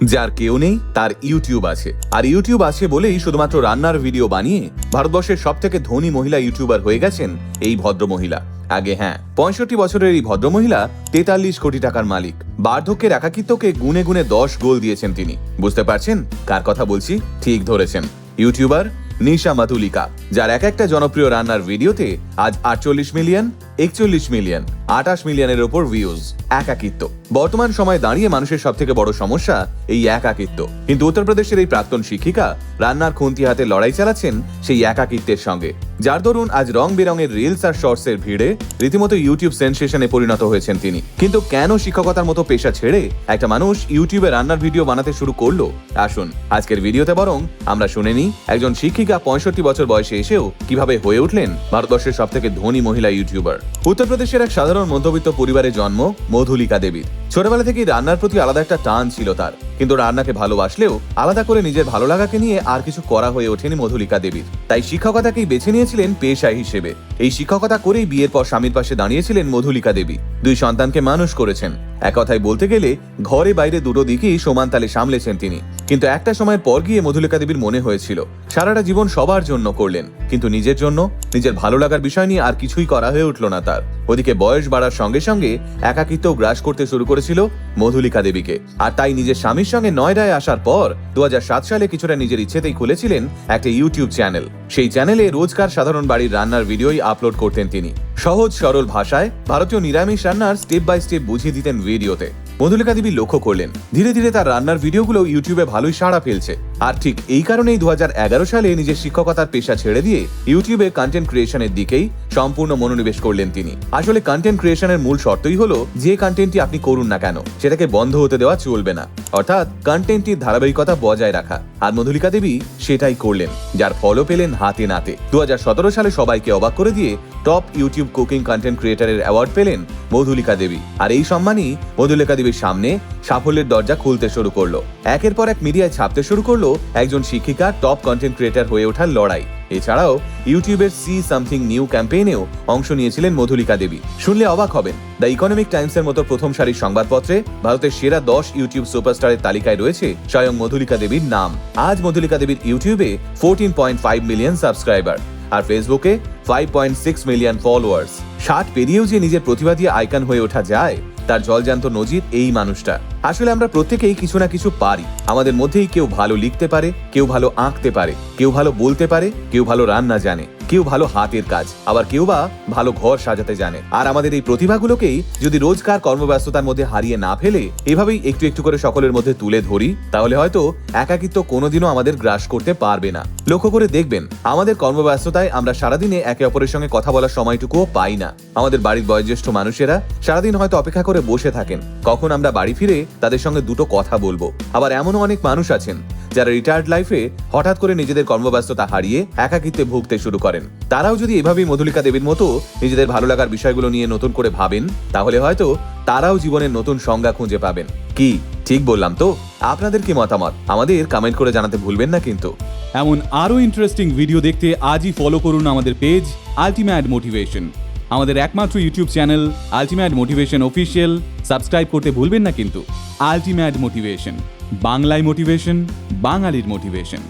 যার কেউ নেই, তার ইউটিউব আছে। আর ইউটিউব আছে বলেই শুধুমাত্র রান্নার ভিডিও বানিয়ে ভারতবর্ষের সব থেকে ধনী মহিলা ইউটিউবার হয়ে গেছেন এই ভদ্র মহিলা আগে হ্যাঁ পঁয়ষট্টি বছরের এই ভদ্রমহিলা তেতাল্লিশ কোটি টাকার মালিক। বার্ধক্যের একাকিত্বকে গুনে গুনে দশ গোল দিয়েছেন তিনি। বুঝতে পারছেন? কার কথা বলছি? ঠিক ধরেছেন। ইউটিউবার নিশা মাতুলিকা, যার এক একটা জনপ্রিয় রান্নার ভিডিওতে আজ আটচল্লিশ মিলিয়ন একচল্লিশ মিলিয়ন, আঠাশ মিলিয়নের ওপর ভিউজ একাকিত্ব। বর্তমান সময়ে দাঁড়িয়ে মানুষের সব থেকে বড় সমস্যা এই একাকিত্ব। কিন্তু উত্তরপ্রদেশের এই প্রাক্তন শিক্ষিকা রান্নার খুন্তি হাতে লড়াই চালাচ্ছেন সেই একাকিত্বের সঙ্গে। যার দরুন আজ রং বেরঙের রিলস আর শর্টস এর ভিড়ে রীতিমতো ইউটিউব সেন্সেশনে পরিণত হয়েছেন তিনি। কিন্তু কেন শিক্ষকতার মতো পেশা ছেড়ে একটা মানুষ ইউটিউবে রান্নার ভিডিও বানাতে শুরু করল? আসুন, আজকের ভিডিওতে বরং আমরা শুনে নিই একজন শিক্ষিকা পঁয়ষট্টি বছর বয়সে এসেও কীভাবে হয়ে উঠলেন ভারতবর্ষের সব থেকে ধনী মহিলা ইউটিউবার উত্তরপ্রদেশের এক সাধারণ মধ্যবিত্ত পরিবারে জন্ম মধুলিকা দেবীর ছোটবেলা থেকেই রান্নার প্রতি আলাদা একটা টান ছিল তার। কিন্তু রান্নাকে ভালোবাসলেও আলাদা করে নিজের ভালো লাগাকে নিয়ে আর কিছু করা হয়ে ওঠেনি মধুলিকা দেবীর। তাই শিক্ষকতাকেই বেছে নিয়েছিলেন পেশা হিসেবে। এই শিক্ষকতা করেই বিয়ের পর স্বামীর পাশে দাঁড়িয়েছিলেন মধুলিকা দেবী। দুই সন্তানকে মানুষ করেছেন। এক কথায় বলতে গেলে, ঘরে বাইরে দুটো দিকেই সমান তালে সামলেছেন তিনি। কিন্তু একটা সময়ের পর গিয়ে মধুলিকা দেবীর মনে হয়েছিল, সারাটা জীবন সবার জন্য করলেন। কিন্তু নিজের জন্য, নিজের ভালো লাগার বিষয় নিয়ে আর কিছুই করা হয়ে উঠল না তার। ওদিকে বয়স বাড়ার সঙ্গে সঙ্গে একাকিত্ব গ্রাস করতে শুরু করেছিল মধুলিকা দেবীকে। আর তাই নিজের স্বামীর সঙ্গে নয়ডায় আসার পর দু হাজার সাত সালে কিছুটা নিজের ইচ্ছেতেই খুলেছিলেন একটা ইউটিউব চ্যানেল। সেই চ্যানেলে রোজকার সাধারণ বাড়ির রান্নার ভিডিওই আপলোড করতেন তিনি। সহজ সরল ভাষায় ভারতীয় নিরামিষ রান্নার স্টেপ বাই স্টেপ বুঝিয়ে দিতেন ভিডিওতে। মধুলিকা দেবী লক্ষ্য করলেন। ধীরে ধীরে তার রান্নার ভিডিওগুলো ইউটিউবে ভালোই সাড়া ফেলছে। আর ঠিক এই কারণেই দু হাজার এগারো সালে নিজের শিক্ষকতার পেশা ছেড়ে দিয়ে ইউটিউবে কন্টেন্ট ক্রিয়েশনের দিকেই সম্পূর্ণ মনোনিবেশ করলেন তিনি। আসলে কন্টেন্ট ক্রিয়েশনের মূল শর্তই হলো, যে কন্টেন্টটি আপনি করুন না কেন, সেটাকে বন্ধ হতে দেওয়া চলবে না। অর্থাৎ কন্টেন্টটির ধারাবাহিকতা বজায় রাখা। আর মধুলিকা দেবী সেটাই করলেন, যার ফলও পেলেন হাতে নাতে। দু হাজার সতেরো সালে সবাইকে অবাক করে দিয়ে টপ ইউটিউব কুকিং কন্টেন্ট ক্রিয়েটারের অ্যাওয়ার্ড পেলেন মধুলিকা দেবী। আর এই সম্মানই মধুলিকা দেবীর সামনে সাফল্যের দরজা খুলতে শুরু করল। একের পর এক মিডিয়ায় ছাপতে শুরু করল একজন শিক্ষিকা টপ কন্টেন্ট ক্রিয়েটার হয়ে ওঠার লড়াই। এছাড়াও ইউটিউবের সি সামথিং নিউ ক্যাম্পেইনেও অংশ নিয়েছিলেন মধুলিকা দেবী। শুনলে অবাক হবেন, দ্য ইকোনমিক টাইমসের মতো প্রথম সারির সংবাদপত্রে ভারতের সেরা দশ ইউটিউব সুপারস্টারের তালিকায় রয়েছে স্বয়ং মধুলিকা দেবীর নাম। আজ মধুলিকা দেবীর ইউটিউবে fourteen point five million subscriber আর ফেসবুকে five point six million followers ষাট পেরিয়েও যে নিজের প্রতিভা দিয়ে আইকন হয়ে ওঠা যায়, তার জলজান্ত নজির এই মানুষটা। আসলে আমরা প্রত্যেকেই কিছু না কিছু পারি। আমাদের মধ্যেই কেউ ভালো লিখতে পারে, কেউ ভালো আঁকতে পারে, কেউ ভালো বলতে পারে, কেউ ভালো রান্না জানে। কেউ ভালো হাতের কাজ, আবার কেউ বা ভালো ঘর সাজাতে জানে। আর আমাদের এই প্রতিভাগুলোকেই যদি রোজকার কর্মব্যস্ততার মধ্যে হারিয়ে না ফেলে, এভাবেই একটু একটু করে সকলের মধ্যে তুলে ধরি, তাহলে হয়তো একাকিত্ব কোনোদিনও আমাদের গ্রাস করতে পারবে না। লক্ষ্য করে দেখবেন, আমাদের কর্মব্যস্ততায় আমরা সারাদিনে একে অপরের সঙ্গে কথা বলার সময়টুকুও পাই না। আমাদের বাড়ির বয়োজ্যেষ্ঠ মানুষেরা সারাদিন হয়তো অপেক্ষা করে বসে থাকেন। কখন আমরা বাড়ি ফিরে তাদের সঙ্গে দুটো কথা বলব। আবার এমনও অনেক মানুষ আছেন যারা রিটায়ার্ড লাইফে হঠাৎ করে নিজেদের কর্মব্যস্ততা হারিয়ে একাকিত্বে ভুগতে শুরু করেন। তারাও যদি এভাবেই মধুলিকা দেবীর মতো নিজেদের ভালো লাগার বিষয়গুলো নিয়ে নতুন করে ভাবেন, তাহলে হয়তো তারাও জীবনের নতুন সংজ্ঞা খুঁজে পাবেন। কি? ঠিক বললাম তো? আপনাদের কি মতামত? আমাদের কমেন্ট করে জানাতে ভুলবেন না কিন্তু। এমন আরও ইন্টারেস্টিং ভিডিও দেখতে আজই ফলো করুন আমাদের পেজ আলটিমেট মোটিভেশন আমাদের একমাত্র YouTube channel ultimate motivation official subscribe করতে ভুলবেন না কিন্তু। আলটিমেট মোটিভেশন বাংলায় মোটিভেশন বাঙালির মোটিভেশন